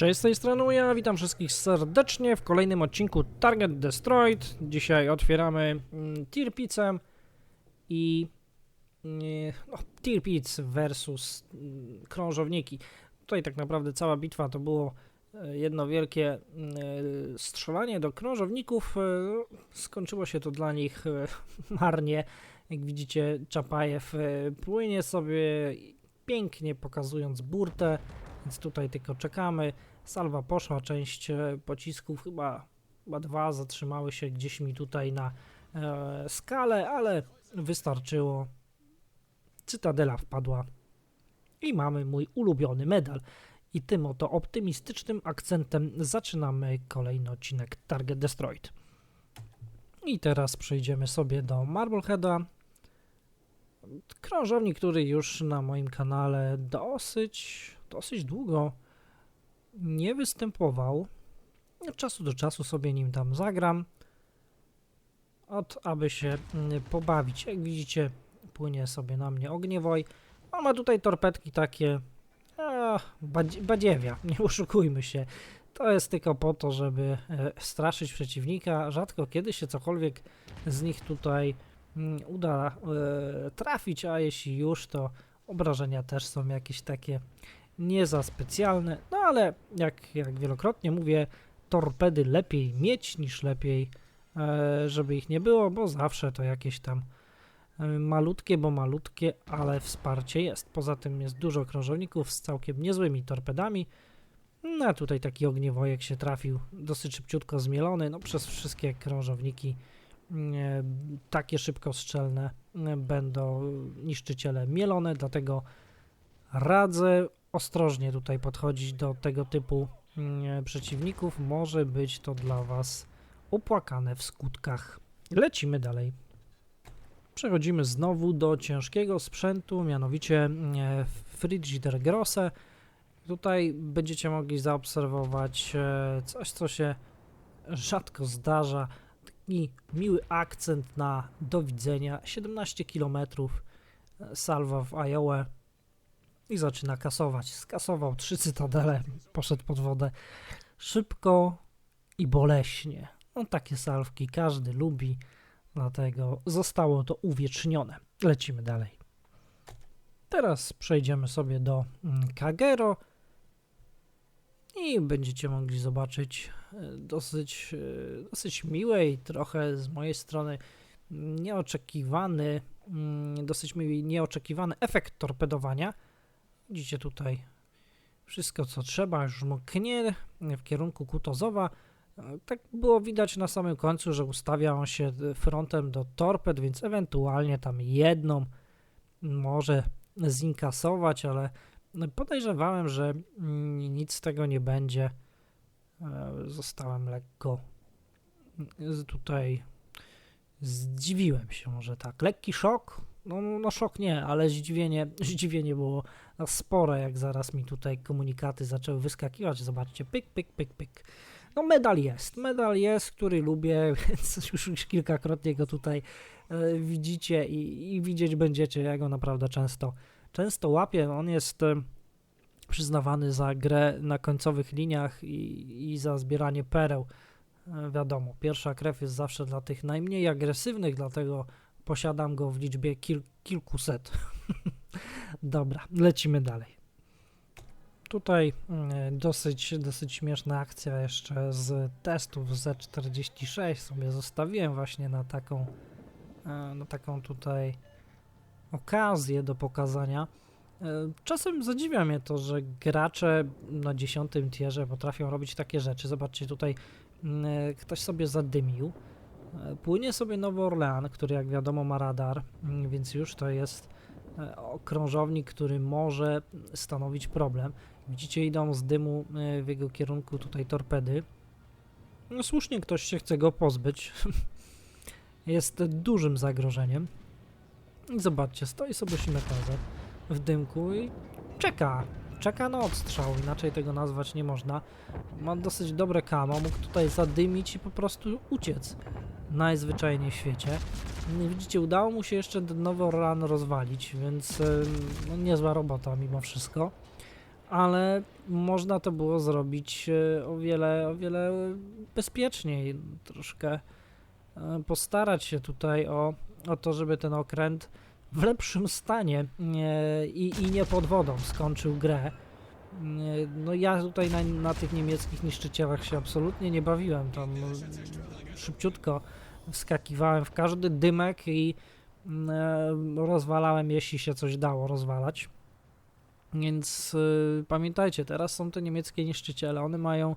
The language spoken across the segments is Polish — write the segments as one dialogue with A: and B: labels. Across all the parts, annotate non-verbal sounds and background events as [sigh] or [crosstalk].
A: Cześć, z tej strony ja, witam wszystkich serdecznie w kolejnym odcinku Target Destroyed. Dzisiaj otwieramy mm, i nie, no, Tirpic versus mm, krążowniki. Tutaj tak naprawdę cała bitwa to było e, jedno wielkie mm, e, strzelanie do krążowników. E, Skończyło się to dla nich [laughs] marnie. Jak widzicie, Czapajew płynie sobie pięknie pokazując burtę, więc tutaj tylko czekamy. Salwa poszła, część e, pocisków, chyba, chyba dwa zatrzymały się gdzieś mi tutaj na e, skalę, ale wystarczyło. Cytadela wpadła i mamy mój ulubiony medal. I tym oto optymistycznym akcentem zaczynamy kolejny odcinek Target Destroyed. I teraz przejdziemy sobie do Marbleheada. Krążownik, który już na moim kanale dosyć, dosyć długo nie występował. Od czasu do czasu sobie nim tam zagram. Od aby się mm, pobawić. Jak widzicie, płynie sobie na mnie ogniewoj. On ma tutaj torpedki takie. A, badzi- badziewia, [laughs] nie oszukujmy się. To jest tylko po to, żeby e, straszyć przeciwnika. Rzadko kiedy się cokolwiek z nich tutaj mm, uda e, trafić, a jeśli już, to obrażenia też są jakieś takie nie za specjalne, no ale jak, jak wielokrotnie mówię, torpedy lepiej mieć niż lepiej, e, żeby ich nie było, bo zawsze to jakieś tam e, malutkie, bo malutkie, ale wsparcie jest. Poza tym jest dużo krążowników z całkiem niezłymi torpedami. No a tutaj taki ogniewojek się trafił, dosyć szybciutko zmielony, no przez wszystkie krążowniki mm, e, takie szybkostrzelne e, będą niszczyciele mielone, dlatego radzę ostrożnie tutaj podchodzić do tego typu mm, przeciwników. Może być to dla Was opłakane w skutkach. Lecimy dalej. Przechodzimy znowu do ciężkiego sprzętu, mianowicie mm, Frigider Grosse. Tutaj będziecie mogli zaobserwować e, coś, co się rzadko zdarza. Taki miły akcent na do widzenia. 17 km salwa w Iowa i zaczyna kasować. Skasował trzy cytadele, poszedł pod wodę szybko i boleśnie. No takie salwki każdy lubi, dlatego zostało to uwiecznione. Lecimy dalej. Teraz przejdziemy sobie do mm, Kagero i będziecie mogli zobaczyć e, dosyć, e, dosyć miłe i trochę z mojej strony nieoczekiwany, mm, dosyć miły nieoczekiwany efekt torpedowania. Widzicie tutaj wszystko co trzeba, już mknie w kierunku Kutozowa. E, Tak było widać na samym końcu, że ustawia on się frontem do torped, więc ewentualnie tam jedną może zinkasować, ale podejrzewałem, że nic z tego nie będzie. E, Zostałem lekko tutaj zdziwiłem się może tak. Lekki szok, no, no szok nie, ale zdziwienie, zdziwienie było no, spore, jak zaraz mi tutaj komunikaty zaczęły wyskakiwać. Zobaczcie, pyk, pyk, pyk, pyk. No medal jest, medal jest, który lubię, [laughs] więc już, już kilkakrotnie go tutaj e, widzicie i, i widzieć będziecie, ja go naprawdę często, często łapię. On jest e, przyznawany za grę na końcowych liniach i, i za zbieranie pereł. E, wiadomo, pierwsza krew jest zawsze dla tych najmniej agresywnych, dlatego posiadam go w liczbie kil, kilkuset. [laughs] Dobra, lecimy dalej. Tutaj mm, dosyć, dosyć śmieszna akcja jeszcze z testów Z46 sobie zostawiłem właśnie na taką, e, na taką tutaj okazję do pokazania. E, Czasem zadziwia mnie to, że gracze na 10 tierze potrafią robić takie rzeczy. Zobaczcie, tutaj mm, e, ktoś sobie zadymił. Płynie sobie Nowy Orlean, który jak wiadomo ma radar, mm, więc już to jest e, okrążownik, który może stanowić problem. Widzicie, idą z dymu e, w jego kierunku tutaj torpedy. No słusznie ktoś się chce go pozbyć. [laughs] jest dużym zagrożeniem. Zobaczcie, stoi sobie Shimekaze w dymku i czeka. Czeka na odstrzał, inaczej tego nazwać nie można. Ma dosyć dobre kamo, mógł tutaj zadymić i po prostu uciec najzwyczajniej w świecie. Widzicie, udało mu się jeszcze ten Nowy rozwalić, więc no, niezła robota mimo wszystko. ale można to było zrobić e, o wiele, o wiele bezpieczniej. Troszkę e, postarać się tutaj o, o to, żeby ten okręt w lepszym stanie i, i nie pod wodą skończył grę. No ja tutaj na, na tych niemieckich niszczycielach się absolutnie nie bawiłem. Tam e, szybciutko wskakiwałem w każdy dymek i mm, e, rozwalałem, jeśli się coś dało rozwalać. Więc y, pamiętajcie, teraz są te niemieckie niszczyciele, one mają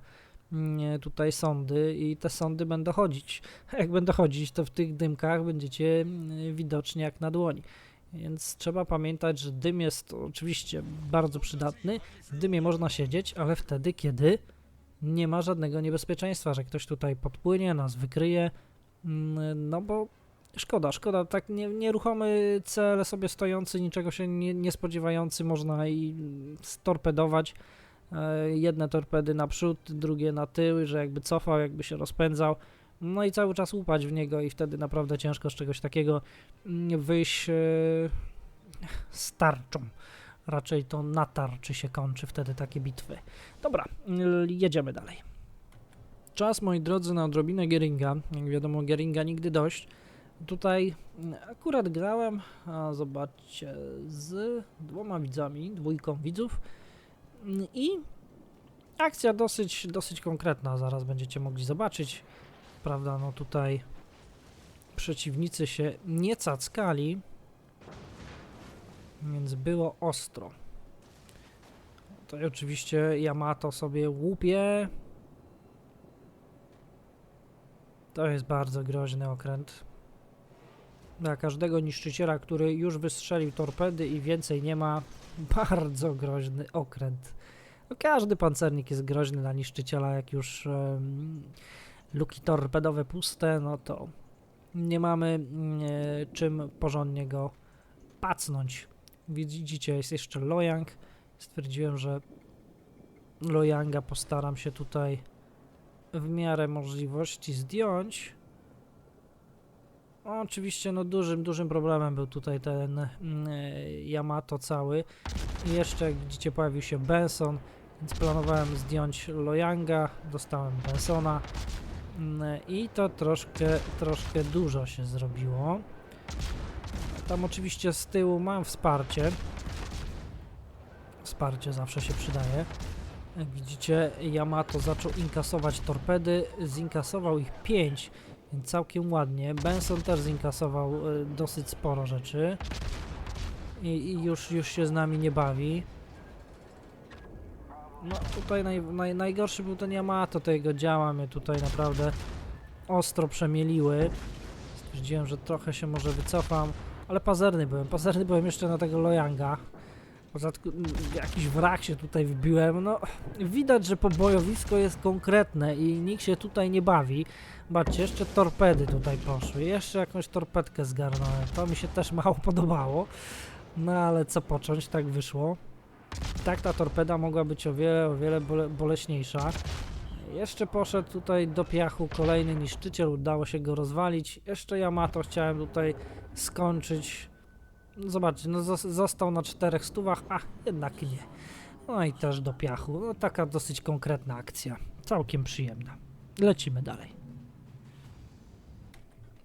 A: tutaj sądy i te sądy będą chodzić. [laughs] Jak będą chodzić, to w tych dymkach będziecie mm, widoczni jak na dłoni. Więc trzeba pamiętać, że dym jest oczywiście bardzo przydatny. W dymie można siedzieć, ale wtedy, kiedy nie ma żadnego niebezpieczeństwa, że ktoś tutaj podpłynie, nas wykryje. Mm, No bo szkoda, szkoda. Tak nie, nieruchomy cel sobie stojący, niczego się nie, nie spodziewający, można i mm, storpedować. E, Jedne torpedy naprzód, drugie na tył, że jakby cofał, jakby się rozpędzał. No i cały czas łupać w niego i wtedy naprawdę ciężko z czegoś takiego wyjść e, z tarczą. Raczej to na tarczy się kończy wtedy takie bitwy. Dobra, jedziemy dalej. Czas, moi drodzy, na odrobinę Geringa. Jak wiadomo, Geringa nigdy dość. Tutaj akurat grałem, a zobaczcie, z dwoma widzami, dwójką widzów i akcja dosyć, dosyć konkretna, zaraz będziecie mogli zobaczyć. Prawda, no tutaj przeciwnicy się nie cackali, więc było ostro. Tutaj oczywiście Yamato sobie łupie. To jest bardzo groźny okręt. Dla każdego niszczyciela, który już wystrzelił torpedy i więcej nie ma, [laughs] bardzo groźny okręt. No, każdy pancernik jest groźny dla niszczyciela, jak już em, luki torpedowe puste, no to nie mamy mm, e, czym porządnie go pacnąć. Widzicie, jest jeszcze Lojang. Stwierdziłem, że Lojanga postaram się tutaj w miarę możliwości zdjąć. Oczywiście, no dużym, dużym problemem był tutaj ten e, Yamato cały. I jeszcze, jak widzicie, pojawił się Benson, więc planowałem zdjąć Lojanga, dostałem Bensona. Mm, I to troszkę, troszkę dużo się zrobiło. Tam oczywiście z tyłu mam wsparcie. Wsparcie zawsze się przydaje. Jak widzicie, Yamato zaczął inkasować torpedy, zinkasował ich 5, więc całkiem ładnie. Benson też zinkasował y, dosyć sporo rzeczy i, i już, już się z nami nie bawi. No tutaj naj, naj, najgorszy był ten Yamato, te jego działa mnie tutaj naprawdę ostro przemieliły. Stwierdziłem, że trochę się może wycofam, ale pazerny byłem. Pazerny byłem jeszcze na tego Lojanga. Poza tym jakiś wrak się tutaj wbiłem. No, widać, że pobojowisko jest konkretne i nikt się tutaj nie bawi. Zobaczcie, jeszcze torpedy tutaj poszły. Jeszcze jakąś torpedkę zgarnąłem. To mi się też mało podobało. No ale co począć, tak wyszło. Tak ta torpeda mogła być o wiele, o wiele bole, boleśniejsza. Jeszcze poszedł tutaj do piachu kolejny niszczyciel, udało się go rozwalić. Jeszcze Yamato chciałem tutaj skończyć. Zobaczcie, no zos- został na czterech stówach, a jednak nie. No i też do piachu. No taka dosyć konkretna akcja. Całkiem przyjemna. Lecimy dalej.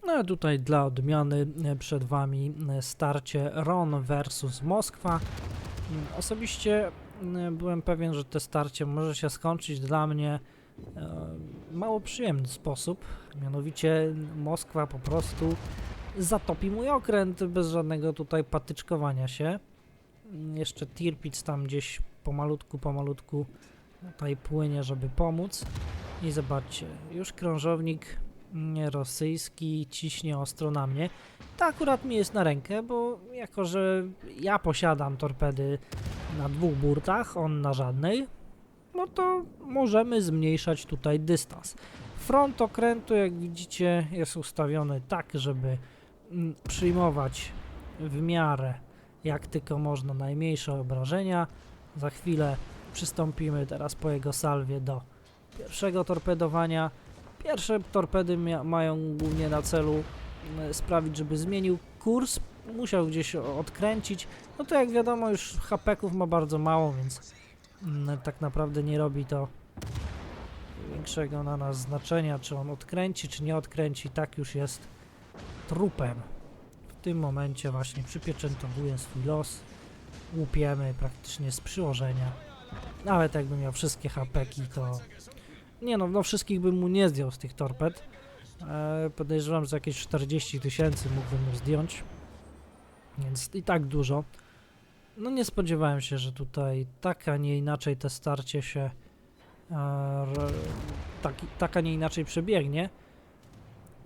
A: No a tutaj dla odmiany e, przed Wami e, starcie Ron versus Moskwa. Mm, Osobiście mm, byłem pewien, że to starcie może się skończyć dla mnie e, mało przyjemny sposób. Mianowicie Moskwa po prostu zatopi mój okręt bez żadnego tutaj patyczkowania się. Jeszcze Tirpic tam gdzieś pomalutku, pomalutku tutaj płynie, żeby pomóc. I zobaczcie, już krążownik rosyjski ciśnie ostro na mnie. To akurat mi jest na rękę, bo jako, że ja posiadam torpedy na dwóch burtach, on na żadnej, no to możemy zmniejszać tutaj dystans. Front okrętu, jak widzicie, jest ustawiony tak, żeby przyjmować w miarę jak tylko można najmniejsze obrażenia. Za chwilę przystąpimy teraz po jego salwie do pierwszego torpedowania. Pierwsze torpedy mają głównie na celu sprawić, żeby zmienił kurs, musiał gdzieś odkręcić. No to jak wiadomo już hapeków ma bardzo mało, więc tak naprawdę nie robi to większego na nas znaczenia, czy on odkręci, czy nie odkręci, tak już jest trupem. W tym momencie właśnie przypieczętowuje swój los, łupiemy praktycznie z przyłożenia. Nawet jakby miał wszystkie hapeki, to... Nie no, no wszystkich bym mu nie zdjął z tych torped. E, podejrzewam, że jakieś 40 tysięcy mógłbym mu zdjąć. Więc i tak dużo. No nie spodziewałem się, że tutaj tak, a nie inaczej te starcie się e, tak, tak, a nie inaczej przebiegnie.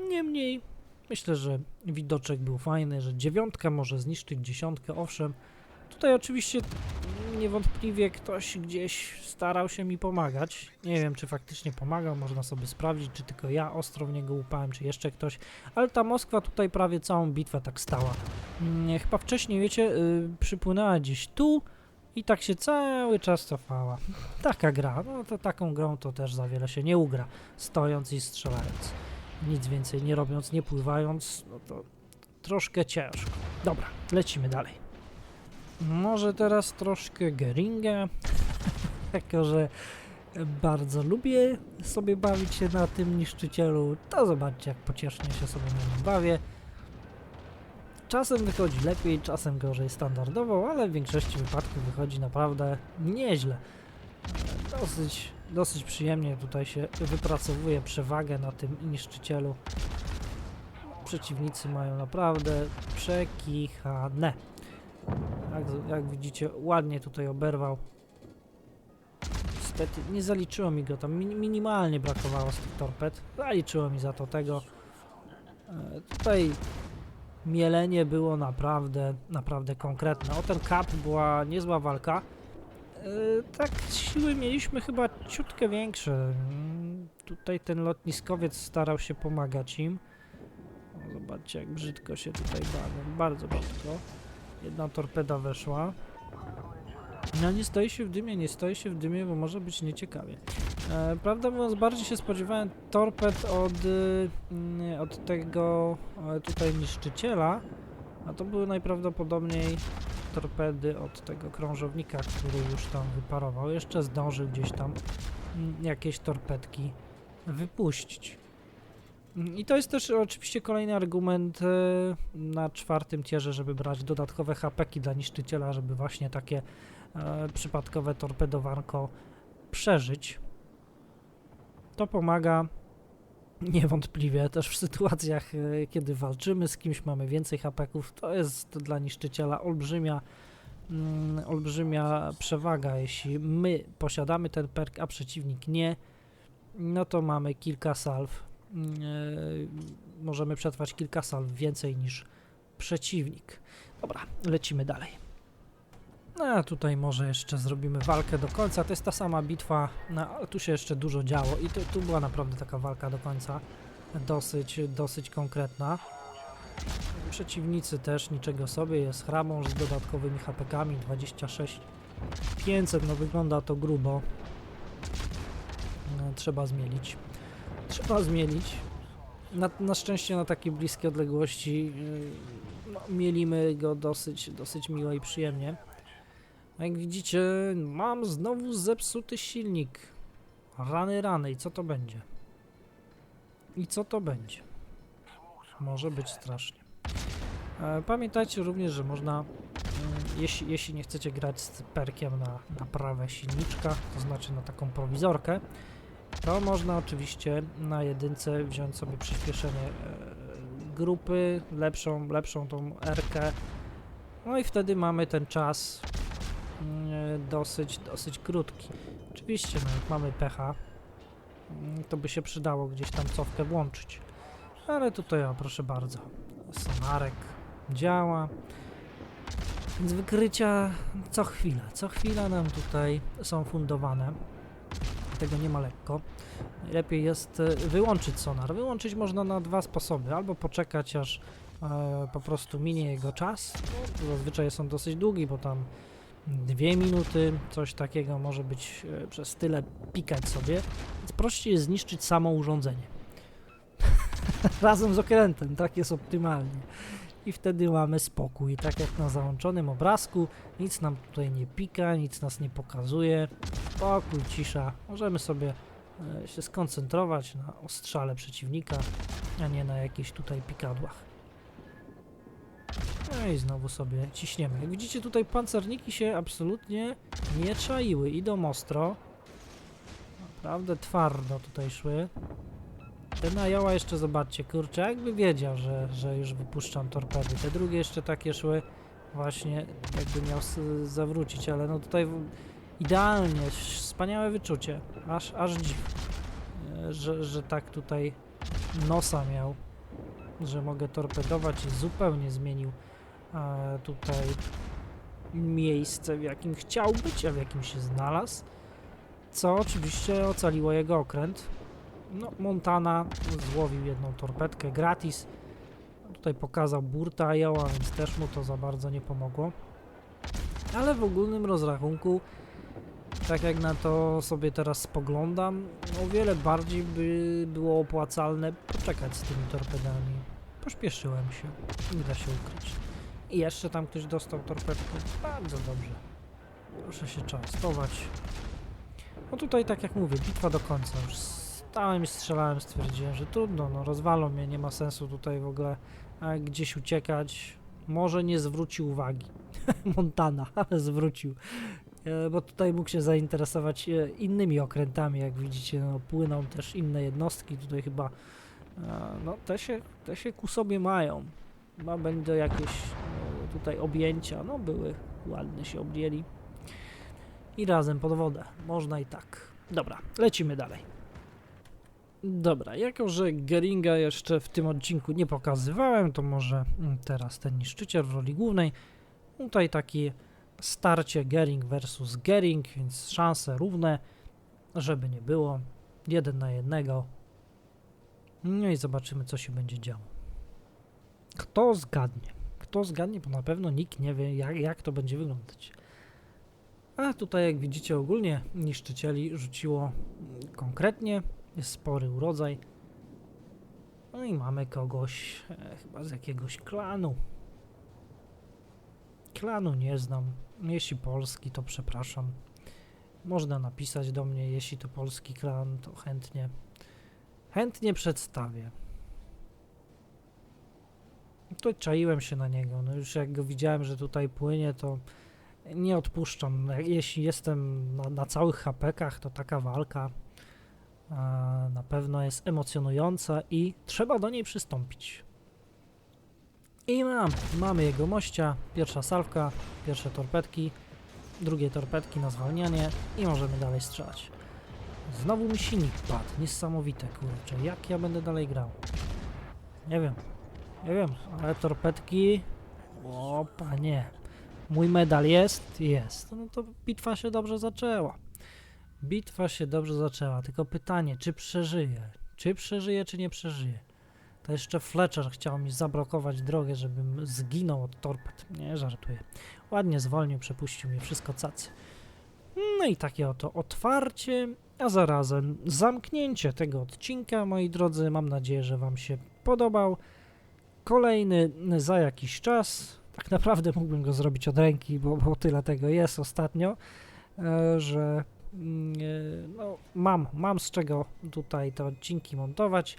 A: Niemniej myślę, że widoczek był fajny, że dziewiątka może zniszczyć dziesiątkę, owszem. Tutaj oczywiście niewątpliwie ktoś gdzieś starał się mi pomagać. Nie wiem, czy faktycznie pomagał, można sobie sprawdzić, czy tylko ja ostro w niego łupałem, czy jeszcze ktoś. Ale ta Moskwa tutaj prawie całą bitwę tak stała. Mm, Chyba wcześniej, wiecie, y, przypłynęła gdzieś tu i tak się cały czas cofała. [laughs] Taka gra, no to taką grą to też za wiele się nie ugra, stojąc i strzelając. Nic więcej nie robiąc, nie pływając, no to troszkę ciężko. Dobra, lecimy dalej. Może teraz troszkę Geringa, [laughs] jako że bardzo lubię sobie bawić się na tym niszczycielu, to zobaczcie jak pociesznie się sobie na nim bawię. Czasem wychodzi lepiej, czasem gorzej standardowo, ale w większości wypadków wychodzi naprawdę nieźle. Dosyć, dosyć przyjemnie tutaj się wypracowuje przewagę na tym niszczycielu. Przeciwnicy mają naprawdę przekichane. Jak, jak widzicie, ładnie tutaj oberwał. Niestety nie zaliczyło mi go tam, min- minimalnie brakowało z tych torped. Zaliczyło mi za to tego. E, tutaj mielenie było naprawdę, naprawdę konkretne. O ten kap była niezła walka. E, tak, siły mieliśmy chyba ciutkę większe. Mm, Tutaj ten lotniskowiec starał się pomagać im. Zobaczcie, jak brzydko się tutaj bawią. Bardzo brzydko. Jedna torpeda weszła. No nie stoi się w dymie, nie stoi się w dymie, bo może być nieciekawie. E, prawdę mówiąc, bardziej się spodziewałem torped od, y, mm, od tego e, tutaj niszczyciela, a to były najprawdopodobniej torpedy od tego krążownika, który już tam wyparował. Jeszcze zdążył gdzieś tam mm, jakieś torpedki wypuścić. Mm, I to jest też oczywiście kolejny argument e, na czwartym tierze, żeby brać dodatkowe hapeki dla niszczyciela, żeby właśnie takie e, przypadkowe torpedowanko przeżyć. To pomaga niewątpliwie też w sytuacjach, e, kiedy walczymy z kimś, mamy więcej hapeków. To jest dla niszczyciela olbrzymia, mm, olbrzymia przewaga. Jeśli my posiadamy ten perk, a przeciwnik nie, no to mamy kilka salw. e, możemy przetrwać kilka salw więcej niż przeciwnik. Dobra, lecimy dalej. No, tutaj może jeszcze zrobimy walkę do końca. To jest ta sama bitwa, no, ale tu się jeszcze dużo działo i tu, tu była naprawdę taka walka do końca. Dosyć, dosyć konkretna. Przeciwnicy też niczego sobie. Jest hramą z dodatkowymi HPK-ami 26 500. No wygląda to grubo. No, trzeba zmielić. Trzeba zmielić. Na, na szczęście na takiej bliskiej odległości yy, no, mielimy go dosyć, dosyć miło i przyjemnie. Jak widzicie, mam znowu zepsuty silnik. Rany, rany. I co to będzie? I co to będzie? Może być strasznie. E, pamiętajcie również, że można, mm, jeśli, jeśli nie chcecie grać z perkiem na naprawę silniczka, to znaczy na taką prowizorkę, to można oczywiście na jedynce wziąć sobie przyspieszenie e, grupy, lepszą, lepszą tą R-kę, no i wtedy mamy ten czas dosyć, dosyć krótki. Oczywiście, no jak mamy pecha, mm, to by się przydało gdzieś tam cofkę włączyć. Ale tutaj, o, proszę bardzo, sonarek działa. Więc wykrycia co chwilę, co chwila nam tutaj są fundowane. Tego nie ma lekko. Najlepiej jest e, wyłączyć sonar. Wyłączyć można na dwa sposoby. Albo poczekać aż e, po prostu minie jego czas. Zazwyczaj są dosyć długi, bo tam dwie minuty, coś takiego może być e, przez tyle pikać sobie. Więc prościej jest zniszczyć samo urządzenie. [laughs] Razem z okrętem, tak jest optymalnie. i wtedy mamy spokój. Tak jak na załączonym obrazku, nic nam tutaj nie pika, nic nas nie pokazuje. Spokój, cisza. Możemy sobie e, się skoncentrować na ostrzale przeciwnika, a nie na jakichś tutaj pikadłach. I znowu sobie ciśniemy. Jak widzicie tutaj pancerniki się absolutnie nie czaiły. Idą ostro. Naprawdę twardo tutaj szły. Te najała jeszcze zobaczcie, kurczę, jakby wiedział, że, że już wypuszczam torpedy. Te drugie jeszcze takie szły właśnie, jakby miał zawrócić, ale no tutaj idealnie, wspaniałe wyczucie. Aż, aż dziw, e, że, że tak tutaj nosa miał, że mogę torpedować i zupełnie zmienił tutaj miejsce, w jakim chciał być, a w jakim się znalazł. Co oczywiście ocaliło jego okręt. No, Montana złowił jedną torpedkę gratis. Tutaj pokazał burta Iowa, więc też mu to za bardzo nie pomogło. Ale w ogólnym rozrachunku, tak jak na to sobie teraz spoglądam, o wiele bardziej by było opłacalne poczekać z tymi torpedami. Pośpieszyłem się, nie da się ukryć. I jeszcze tam ktoś dostał torpedkę. Bardzo dobrze. Proszę się częstować. No tutaj, tak jak mówię, bitwa do końca. Już stałem i strzelałem, stwierdziłem, że trudno, no rozwalą mnie, nie ma sensu tutaj w ogóle e, gdzieś uciekać. Może nie zwrócił uwagi. [laughs] Montana, ale zwrócił. E, bo tutaj mógł się zainteresować e, innymi okrętami, jak widzicie, no płyną też inne jednostki, tutaj chyba no te się, te się ku sobie mają. Chyba będą jakieś e, tutaj objęcia, no były, ładnie się objęli. I razem pod wodę, można i tak. Dobra, lecimy dalej. Dobra, jako że Geringa jeszcze w tym odcinku nie pokazywałem, to może mm, teraz ten niszczyciel w roli głównej. Tutaj takie starcie Gering versus Gering, więc szanse równe, żeby nie było. Jeden na jednego. No i zobaczymy, co się będzie działo. Kto zgadnie? Kto zgadnie, bo na pewno nikt nie wie, jak, jak to będzie wyglądać. A tutaj, jak widzicie, ogólnie niszczycieli rzuciło konkretnie. Spory urodzaj. No i mamy kogoś e, chyba z jakiegoś klanu. Klanu nie znam. Jeśli polski, to przepraszam. Można napisać do mnie, jeśli to polski klan, to chętnie. Chętnie przedstawię. Tutaj czaiłem się na niego. No już jak go widziałem, że tutaj płynie, to nie odpuszczam. Jeśli jestem na, na całych hapekach, to taka walka e, na pewno jest emocjonująca i trzeba do niej przystąpić. I mam, mamy jego mościa, pierwsza salwka, pierwsze torpedki, drugie torpedki na zwalnianie i możemy dalej strzelać. Znowu mi silnik padł, niesamowite kurczę, jak ja będę dalej grał? Nie wiem, nie wiem, ale torpedki, o panie, mój medal jest? Jest. No to bitwa się dobrze zaczęła. Bitwa się dobrze zaczęła, tylko pytanie, czy przeżyje? Czy przeżyje, czy nie przeżyje? To jeszcze Fletcher chciał mi zablokować drogę, żebym zginął od torped. Nie, żartuję. Ładnie zwolnił, przepuścił mnie, wszystko cacy. No i takie oto otwarcie, a zarazem zamknięcie tego odcinka, moi drodzy. Mam nadzieję, że Wam się podobał. Kolejny za jakiś czas. Tak naprawdę mógłbym go zrobić od ręki, bo, bo tyle tego jest ostatnio, e, że mm, e, no, mam, mam z czego tutaj te odcinki montować,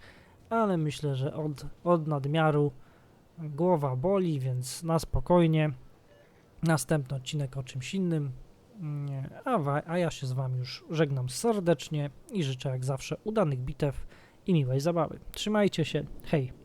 A: ale myślę, że od, od nadmiaru głowa boli, więc na spokojnie. Następny odcinek o czymś innym. Mm, A, a ja się z Wami już żegnam serdecznie i życzę jak zawsze udanych bitew i miłej zabawy. Trzymajcie się, hej!